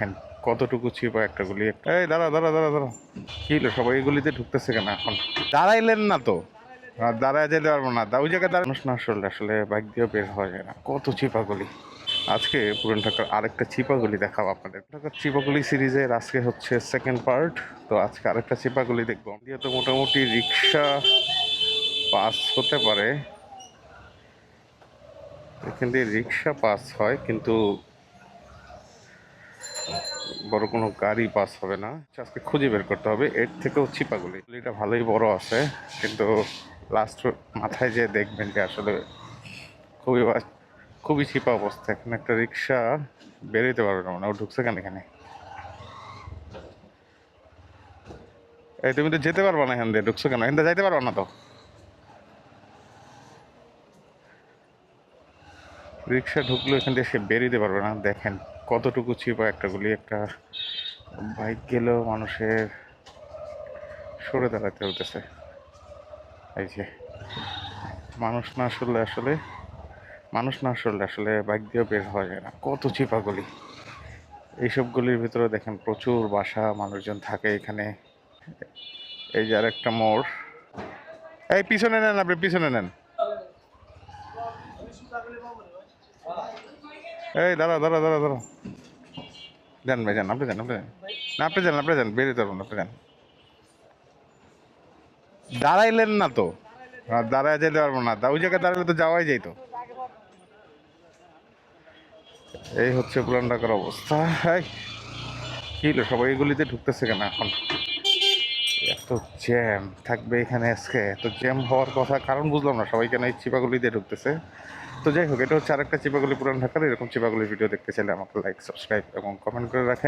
দেখেন কতটুকু চিপা একটা গুলি। একটা এই দাঁড়া দাঁড়া দাঁড়া দাঁড়া। কি হলো সবাই? এই গুলিতে ঢুকতেছে কেন এখন? দাঁড়াইলেন না তো। আর দাঁড়ায় যেতে পারব না। ওই জায়গায় দাঁড়ানো না আসলে আসলে বাইক দিয়ে বের হওয়া যায় না। কত চিপা গুলি। আজকে পুরান ঢাকার আরেকটা চিপাগুলি দেখাবো আপনাদের। ঢাকার চিপাগুলি সিরিজের আজকে হচ্ছে সেকেন্ড পার্ট তো আজকে আরেকটা চিপাগুলি দেখব। যেহেতু মোটামুটি রিক্সা পাস হতে পারে। এখান দিয়ে রিক্সা পাস হয় কিন্তু বড় কোনো গাড়ি পাস হবে না। আজকে খুঁজে বের করতে হবে। এর থেকেও চিপাগুলি এটা ভালোই বড় আছে, কিন্তু লাস্ট মাথায় যে দেখবেন যে আসলে খুবই খুবই ছিপা অবস্থা। এখানে একটা রিক্সা বেরোতে পারবে না মানে ও ঢুকছে কেন এখানে? এই তুমি তো যেতে পারবা না এখান দিয়ে। ঢুকছো কেন? এখান যাইতে পারবা না তো? রিক্সা ঢুকলো এখান দিয়ে সে বেরিয়ে পারবে না, দেখেন। কতটুকু চিপা একটা গুলি, একটা বাইক গেলেও মানুষের সরে দাঁড়াতে হতেছে এই যে, মানুষ না আসলে আসলে, মানুষ না আসলে আসলে বাইক দিয়ে বের হওয়া যায় না। কত চিপা গলি। এইসব ভিতরে দেখেন প্রচুর বাসা, মানুষজন থাকে এখানে। এই যে আর একটা মোড়। এই পিছনে নেন আপনি, পিছনে নেন। এই দাঁড়া দাঁড়া দাঁড়া দাঁড়া যান ভাই, যান, আপনি যান আপনি যান। না, আপনি যান আপনি যান, বেরিয়ে যাবেন আপনি যান। দাঁড়াইলেন না তো। দাঁড়ায় যেতে পারব না। ওই জায়গায় দাঁড়ালে তো যাওয়াই যাইত। এই হচ্ছে পুরান ঢাকার অবস্থা। কি সবাই এগুলিতে ঢুকতেছে কেন এখন? এত জ্যাম থাকবে এখানে আজকে। তো জ্যাম হওয়ার কথা কারণ বুঝলাম না সবাই কেন এই চিপাগুলি দিয়ে ঢুকতেছে। তো যাই হোক, এটা হচ্ছে আরেকটা চিপাগুলি পুরান ঢাকার, এরকম চিপাগুলির ভিডিও দেখতে চাইলে আমাকে লাইক সাবস্ক্রাইব এবং কমেন্ট করে রাখেন।